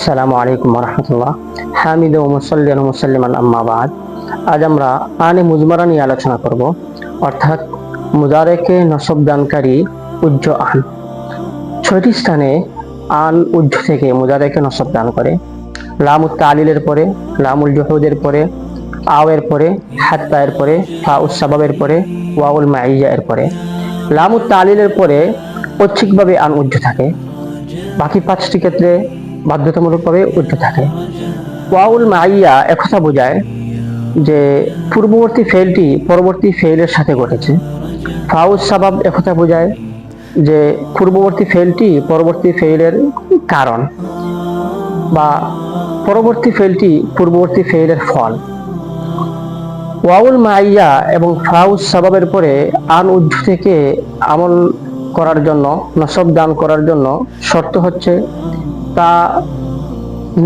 আসসালামু আলাইকুম রহমতুল্লাহ হামিদ ও মুসল্লিয়ান মুসল্লিমান আম্মাবাদ আজ আমরা আনে মুজমারা নিয়ে আলোচনা করব, অর্থাৎ মুদারেকে নসব দানকারী উজ্জ আন। ছয়টি স্থানে আন উজ্জ থেকে মুদারেকে নসব দান করে। লামুত তালিলের পরে, লামুল জহুদের পরে, আওয়ের পরে, হাত্তা এর পরে, ফা সাবাবের পরে, ওয়াউল মাইয়া এর পরে। লামুত তালিলের পরে, ঐচ্ছিকভাবে আন উজ্জ থাকে। বাকি পাঁচটি ক্ষেত্রে বাধ্যতামূলকভাবে উঠতে থাকে। ওয়াউল মাইয়া একথা বোঝায় যে, পূর্ববর্তী ফেলটি পরবর্তী ফেলের সাথে ঘটেছে। ফাউজ সাবাব একথা বোঝায় যে, পূর্ববর্তী ফেলটি পরবর্তী ফেলের কারণ বা পরবর্তী ফেলটি পূর্ববর্তী ফেলের ফল। ওয়াউল মাইয়া এবং ফাউজ সাবাবের পরে আন উদ্ধ থেকে আমল করার জন্য, নসব দান করার জন্য শর্ত হচ্ছে তা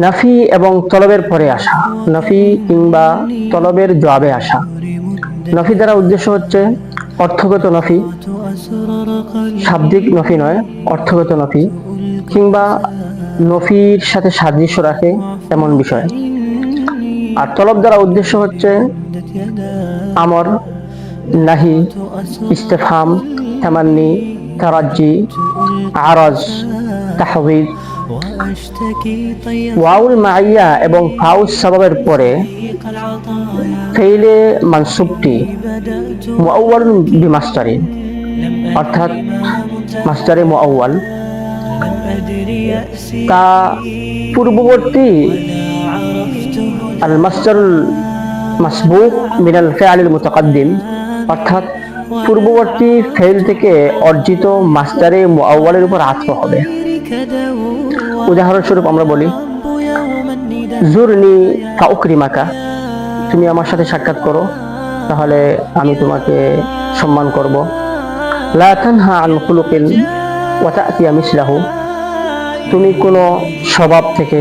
নাফি এবং তলবের পরে আসা, নাফি কিংবা তলবের জবাবে আসা। নফি দ্বারা উদ্দেশ্য হচ্ছে অর্থগত নফি, শাব্দিক নফি নয়, অর্থগত নফি, কিংবা নফির সাথে সাদৃশ্য রাখে এমন বিষয়। আর তলব দ্বারা উদ্দেশ্য হচ্ছে আমর, নাহি, ইস্তেফাম, তামান্নি তারাজ্জি আরজ, তাহবিদ। ওয়াউল মাইয়া এবং ফাউস সাবাবের পরে ফেইলে মানসুবটি মুআউয়াল বিমাস্টারি অর্থাৎ মাস্টারে মুআউয়াল তা পূর্ববর্তী আল মাস্টারুল মাসবুক মিনাল ফেআলিল মুতাকাদ্দিম, অর্থাৎ পূর্ববর্তী ফেল থেকে অর্জিত মাস্টারে মুআউয়ালের উপর আত্ম হবে। উদাহরণস্বরূপ আমরা বলি, জুরনি ফাউকরিমাকা, তুমি আমার সাথে সাক্ষাৎ করো, তাহলে আমি তোমাকে সম্মান করব। লা তানহা তুমি কোনো স্বভাব থেকে,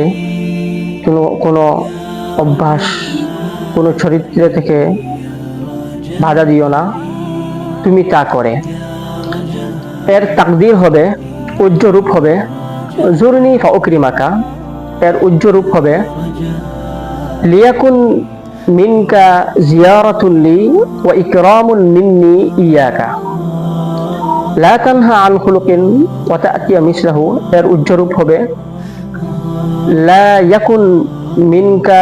কোনো কোনো অভ্যাস, কোনো চরিত্র থেকে বাধা দিও না। তুমি তা করে। এর তাকদির হবে উজ্জ্ব রূপ হবে। জুরনি ফাউকরিমাকা, এর উজ্জ্ব রূপ হবে। লিয়াকুন মিনকা জিয়ারাতুল্লি ওয়া ইকরামুন মিন্নি ইয়াকা। লা তানহা আন খুলুকিন ওয়া তাতিয়া মিসলাহু, এর উজ্জ্ব রূপ হবে। লা ইয়াকুন মিনকা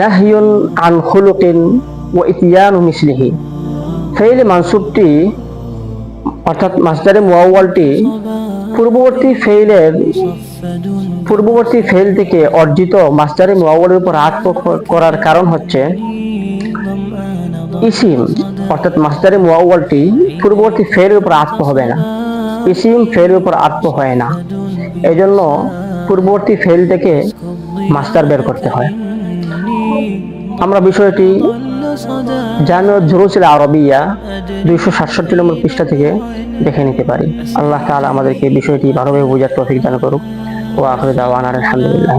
নাহিয়ুন আন খুলুকিন ওয়া ইতিয়ানু মিসলিহি। ফেইল মানসুবটি, অর্থাৎ মাসদারে মুআওয়ালটি পূর্ববর্তী ফেইলের, পূর্ববর্তী ফেল থেকে অর্জিত মাস্টারে মুআওয়ালের উপর আত্ম করার কারণ হচ্ছে ইসিম, অর্থাৎ মাস্টারে মুআওয়ালটি পূর্ববর্তী ফেলের উপর আত্ম হবে না। ইসিম ফেলের উপর আত্ম হয় না। এজন্য পূর্ববর্তী ফেল থেকে মাস্টার বের করতে হয়। আমরা বিষয়টি জামিয়া জুরুসিল আরবিয়া দুইশো সাতষট্টি নম্বর পৃষ্ঠা থেকে দেখে নিতে পারি। আল্লাহ তাআলা আমাদেরকে বিষয়টি ভালোভাবে বোঝার তৌফিক দান করুক। ও আখরে দাওয়ান আলহামদুলিল্লাহ।